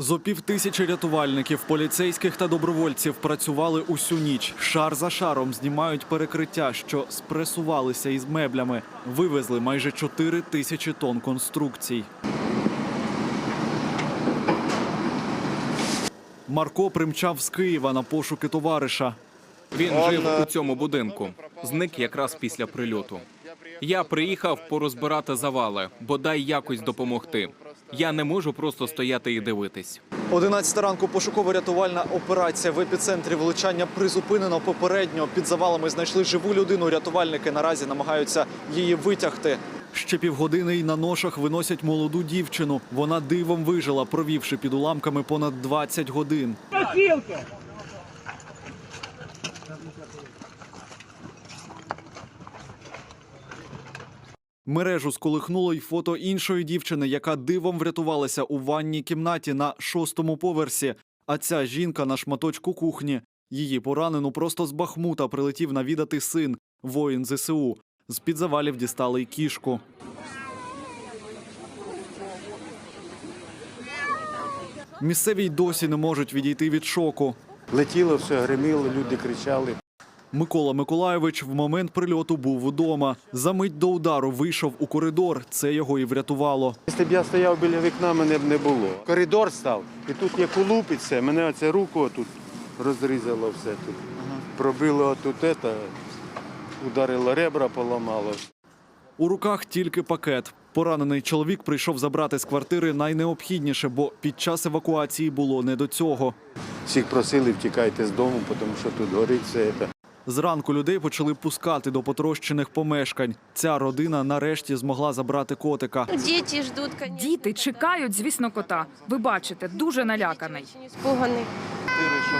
Зо пів тисячі рятувальників, поліцейських та добровольців працювали усю ніч. Шар за шаром знімають перекриття, що спресувалися із меблями. Вивезли майже 4 тисячі тонн конструкцій. Марко примчав з Києва на пошуки товариша. Він жив у цьому будинку. Зник якраз після прильоту. Я приїхав порозбирати завали, бодай якось допомогти. Я не можу просто стояти і дивитись. 11 ранку пошуково-рятувальна операція в епіцентрі влучання призупинено попередньо. Під завалами знайшли живу людину. Рятувальники наразі намагаються її витягти. Ще півгодини і на ношах виносять молоду дівчину. Вона дивом вижила, провівши під уламками понад 20 годин. Мережу сколихнуло й фото іншої дівчини, яка дивом врятувалася у ванній кімнаті на шостому поверсі. А ця жінка на шматочку кухні. Її поранену просто з Бахмута прилетів навідати син, воїн ЗСУ. З під завалів дістали й кішку. Місцеві й досі не можуть відійти від шоку. Летіло все, гриміло, люди кричали. Микола Миколайович в момент прильоту був удома. За мить до удару вийшов у коридор. Це його і врятувало. Якщо б я стояв біля вікна, мене б не було. Коридор став, і тут є кулупиця, мене оце руку тут розрізало все тут. Пробило тут це, ударило ребра, поламало. У руках тільки пакет. Поранений чоловік прийшов забрати з квартири найнеобхідніше, бо під час евакуації було не до цього. Всіх просили, втікайте з дому, тому що тут горить все це. Зранку людей почали пускати до потрощених помешкань. Ця родина нарешті змогла забрати котика. Дети ждут, конечно. Діти чекають, звісно, кота. Ви бачите, дуже наляканий. Очень испуганный.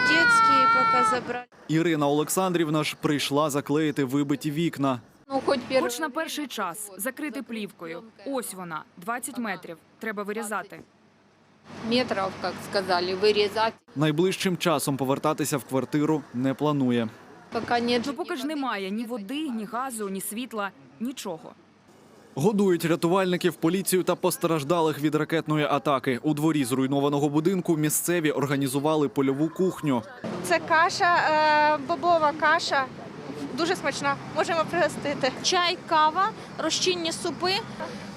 Детские пока забрали. Ірина Олександрівна ж прийшла заклеїти вибиті вікна. Ну, хоть первый. Хоч на перший час закрити плівкою. Ось вона, 20 метрів. Треба вирізати. метров, как сказали, вырезать. Найближчим часом повертатися в квартиру не планує. Ну поки ж немає ні води, ні газу, ні світла, нічого. Годують рятувальників, поліцію та постраждалих від ракетної атаки. У дворі зруйнованого будинку місцеві організували польову кухню. Це каша, е, бобова каша. Дуже смачна. Можемо пригостити. чай, кава, розчинні супи,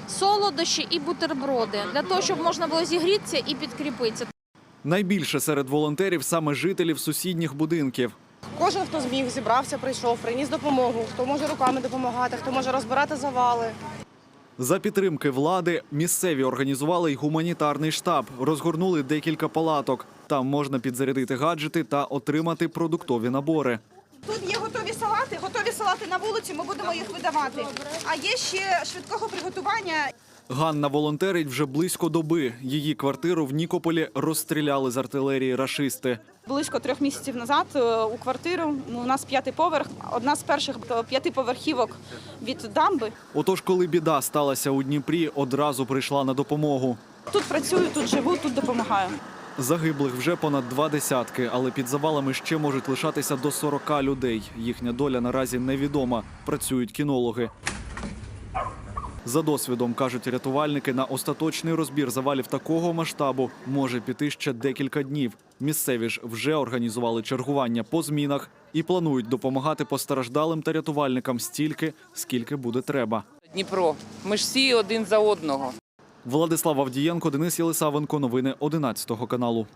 солодощі і бутерброди для того, щоб можна було зігрітися і підкріпитися. Найбільше серед волонтерів саме жителів сусідніх будинків. Кожен, хто зміг, зібрався, прийшов, приніс допомогу. Хто може руками допомагати, хто може розбирати завали. За підтримки влади місцеві організували й гуманітарний штаб, розгорнули декілька палаток. Там можна підзарядити гаджети та отримати продуктові набори. Тут є готові салати, готові салати на вулиці. Ми будемо їх видавати. А є ще швидкого приготування. Ганна волонтерить вже близько доби. Її квартиру в Нікополі розстріляли з артилерії рашисти. Близько трьох місяців назад е, у квартиру ну, у нас п'ятий поверх, одна з перших е, п'ятиповерхівок від дамби. Отож, коли біда сталася у Дніпрі, одразу прийшла на допомогу. Тут працюю, тут живу, тут допомагаю. Загиблих вже понад два десятки, але під завалами ще можуть лишатися до 40 людей. Їхня доля наразі невідома. Працюють кінологи. За досвідом кажуть рятувальники, на остаточний розбір завалів такого масштабу може піти ще декілька днів. Місцеві ж вже організували чергування по змінах і планують допомагати постраждалим та рятувальникам стільки, скільки буде треба. Дніпро. Ми ж всі один за одного. Владислав Авдієнко, Денис Єлисавенко. Новини 11 каналу.